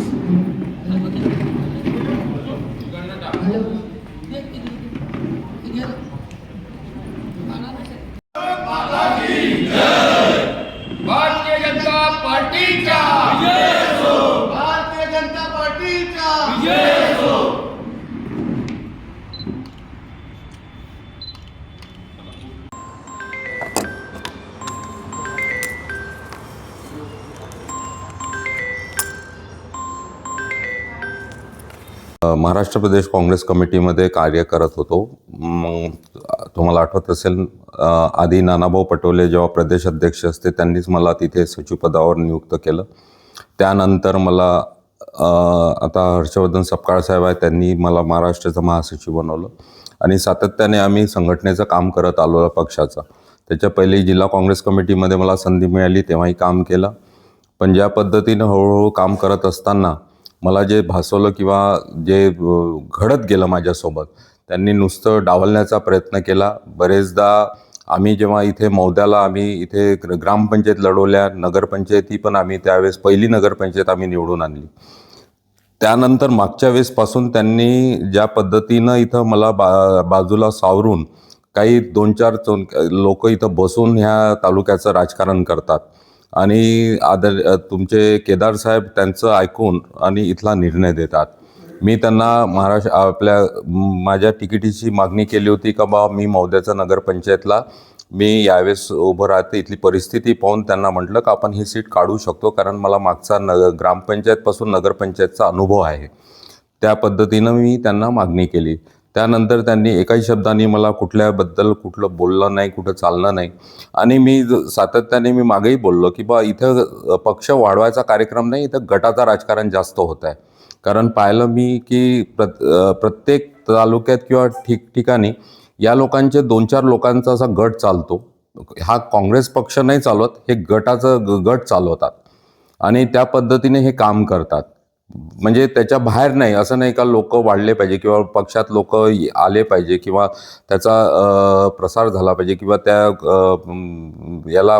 Yes. Maharashtra प्रदेश काँग्रेस कमिटीमध्ये कार्य करत होतो. मग तुम्हाला आठवत असेल आधी नानाभाऊ पटोले जेव्हा प्रदेश अध्यक्ष असते त्यांनीच मला तिथे सचिवपदावर नियुक्त केलं. त्यानंतर मला आता हर्षवर्धन सपकाळ साहेब आहे त्यांनी मला महाराष्ट्राचं महासचिव बनवलं. आणि सातत्याने आम्ही संघटनेचं काम करत आलो पक्षाचं. त्याच्या पहिले जिल्हा काँग्रेस कमिटीमध्ये मला संधी मिळाली तेव्हाही काम केलं. पण ज्या पद्धतीनं हळूहळू काम करत असताना मला जे भासवलं किंवा जे घडत गेलं माझ्यासोबत त्यांनी नुसतं डावलण्याचा प्रयत्न केला. बरेचदा आम्ही जेव्हा इथे मौद्याला आम्ही इथे ग्रामपंचायत लढवल्या नगरपंचायती पण आम्ही त्यावेळेस पहिली नगरपंचायत आम्ही निवडून आणली. त्यानंतर मागच्या वेळेसपासून त्यांनी ज्या पद्धतीनं इथं मला बा बाजूला सावरून काही दोन चार चोन लोक इथं बसून ह्या तालुक्याचं राजकारण करतात. आणि आदर तुमचे केदार साहेब त्यांचं ऐकून आणि इथला निर्णय देतात. मी त्यांना महाराष्ट्र आपल्या माझ्या तिकिटीची मागणी केली होती का बा मी मौद्याचा नगरपंचायतला मी यावेळेस उभं राहते इथली परिस्थिती पाहून त्यांना म्हटलं का आपण ही सीट काढू शकतो कारण मला मागचा नग ग्रामपंचायतपासून नगरपंचायतचा अनुभव आहे. त्या पद्धतीनं मी त्यांना मागणी केली. त्यानंतर त्यांनी एकाही शब्दाने मला कुठल्याबद्दल कुठलं बोललं नाही कुठं चाललं नाही. आणि मी ज- सातत्याने मी मागेही बोललो की बा इथं पक्ष वाढवायचा कार्यक्रम नाही इथं गटाचा राजकारण जास्त होत आहे. कारण पाहिलं मी की प्रत प्रत्येक तालुक्यात किंवा ठिकठिकाणी या लोकांचे दोन चार लोकांचा असा गट चालतो. हा काँग्रेस पक्ष नाही चालवत हे गटाचं ग- गट चालवतात. आणि त्या पद्धतीने हे काम करतात. म्हणजे त्याच्या बाहेर नाही असं नाही का लोक वाढले पाहिजे किंवा पक्षात लोक आले पाहिजे किंवा त्याचा प्रसार झाला पाहिजे किंवा त्या याला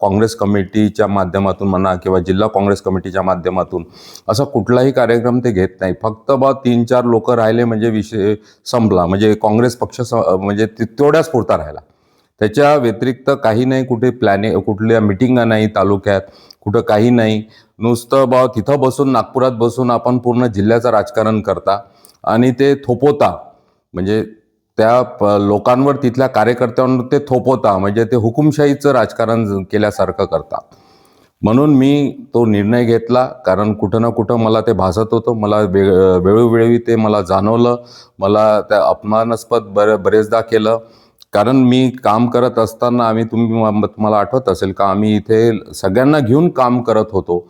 काँग्रेस कमिटीच्या माध्यमातून म्हणा किंवा जिल्हा काँग्रेस कमिटीच्या माध्यमातून असा कुठलाही कार्यक्रम ते घेत नाही. फक्त बा तीन चार लोक राहिले म्हणजे विषय संपला. म्हणजे काँग्रेस पक्ष स- म्हणजे तेवढ्याच पुरता राहिला. त्याच्या व्यतिरिक्त काही नाही कुठे प्लॅनिंग कुठल्या मिटिंगा नाही तालुक्यात कुठं काही नाही. नुसतं बा तिथं बसून नागपुरात बसून आपण पूर्ण जिल्ह्याचं राजकारण करता आणि ते थोपवता. म्हणजे त्या प लोकांवर तिथल्या कार्यकर्त्यांवर ते थोपवता. म्हणजे ते हुकुमशाहीचं राजकारण ज- केल्यासारखं करता. म्हणून मी तो निर्णय घेतला. कारण कुठं ना कुठं मला ते भासत होतं. मला वे वेळोवेळी ते मला जाणवलं. मला त्या अपमानास्पद बरे बरेचदा केलं. कारण मी काम करत असताना आम्ही तुम्ही तुम्हाला आठवत असेल का आम्ही इथे सगळ्यांना घेऊन काम करत होतो.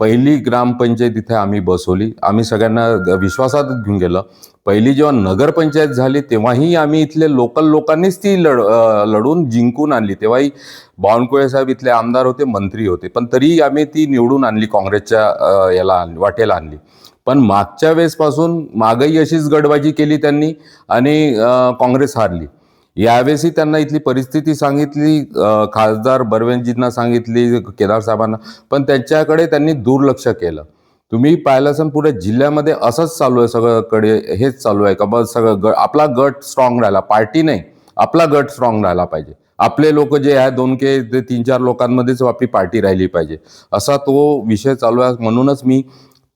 पहिली ग्रामपंचायत इथे आम्ही बसवली. आम्ही सगळ्यांना विश्वासात घेऊन गेलं. पहिली जेव्हा नगरपंचायत झाली तेव्हाही आम्ही इथले लोकल लोकांनीच ती लढ लढून जिंकून आणली. तेव्हाही बावनकुळे साहेब इथले आमदार होते मंत्री होते. पण तरीही आम्ही ती निवडून आणली काँग्रेसच्या याला आणली वाटेला आणली. पण मागच्या वेळेसपासून मागही अशीच गडबाजी केली त्यांनी आणि काँग्रेस हारली. यावेळेसही त्यांना इथली परिस्थिती सांगितली खासदार बर्वेनजींना सांगितली केदार साहेबांना पण त्यांच्याकडे त्यांनी दुर्लक्ष केलं. तुम्ही पाहिलं असेल पुढे जिल्ह्यामध्ये असंच चालू आहे सगळ्याकडे हेच चालू आहे का? बस सगळं ग आपला गट स्ट्रॉंग राहिला पार्टी नाही आपला गट स्ट्रॉंग राहिला पाहिजे. आपले लोक जे आहे दोन के ते तीन चार लोकांमध्येच आपली पार्टी राहिली पाहिजे. असा तो विषय चालू आहे. म्हणूनच मी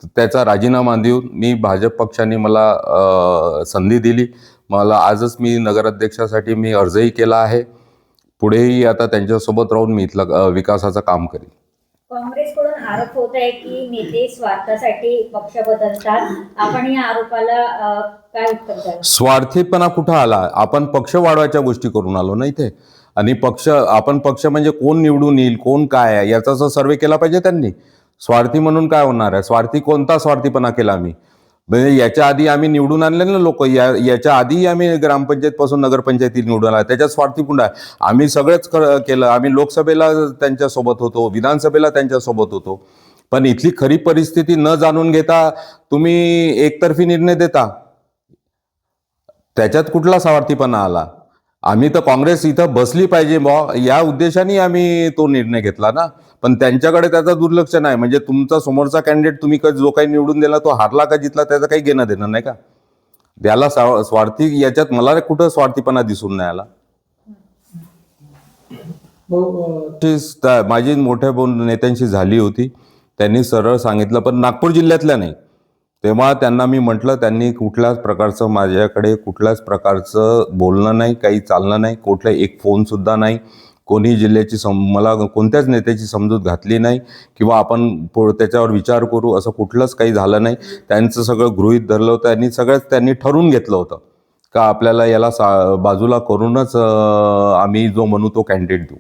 त्याचा राजीनामा देऊन मी भाजप पक्षाने मला संधी दिली. मला आजच मी नगराध्यक्षासाठी मी अर्जही केला आहे. पुढेही आता त्यांच्यासोबत राहून मी इथलं विकासाचं काम करेन. काँग्रेसकडून आरोप होत आहे की नेते स्वार्थासाठी पक्ष बदलतात. आपण या आरोपाला काय उत्तर द्याल? स्वार्थीपणा कुठं आला? आपण पक्ष वाढवायच्या गोष्टी करून आलो ना इथे. आणि पक्ष आपण पक्ष म्हणजे कोण निवडून येईल कोण काय आहे याचा सर्वे केला पाहिजे त्यांनी. स्वार्थी म्हणून काय होणार आहे? स्वार्थी कोणता स्वार्थीपणा केला आम्ही? म्हणजे याच्या आधी आम्ही निवडून आणले ना लोक. या याच्या आधी आम्ही ग्रामपंचायत पासून नगरपंचायती निवडून आला. त्याच्यात स्वार्थी आहे. आम्ही सगळंच क- केलं. आम्ही लोकसभेला त्यांच्यासोबत होतो. विधानसभेला त्यांच्यासोबत होतो. पण इथली खरी परिस्थिती न जाणून घेता तुम्ही एकतर्फी निर्णय देता. त्याच्यात कुठला स्वार्थीपणा आला? आम्ही तर काँग्रेस इथं बसली पाहिजे बॉ. या उद्देशाने आम्ही तो निर्णय घेतला ना. पण त्यांच्याकडे त्याचं दुर्लक्ष नाही. म्हणजे तुमचा समोरचा कॅन्डिडेट तुम्ही जो काही निवडून दिला तो हारला का जितला त्याचं काही घेणं देणं नाही का? त्याला स्वा- स्वार्थी याच्यात मला कुठं स्वार्थीपणा दिसून नाही आला. त्या- माझी मोठ्या नेत्यांशी झाली होती. त्यांनी सरळ सांगितलं पण नागपूर जिल्ह्यातल्या नाही. तेव्हा त्यांना मी म्हटलं त्यांनी कुठल्याच प्रकारचं माझ्याकडे कुठल्याच प्रकारचं बोलणं नाही काही चालणं नाही कुठलं एक फोनसुद्धा नाही. कोणी जिल्ह्याची सम मला कोणत्याच नेत्याची समजूत घातली नाही किंवा आपण पु त्याच्यावर विचार करू असं कुठलंच काही झालं नाही. त्यांचं सगळं गृहित धरलं होतं आणि सगळंच त्यांनी ठरवून घेतलं होतं का आपल्याला याला सा बाजूला करूनच आम्ही जो म्हणू तो कॅन्डिडेट देऊ.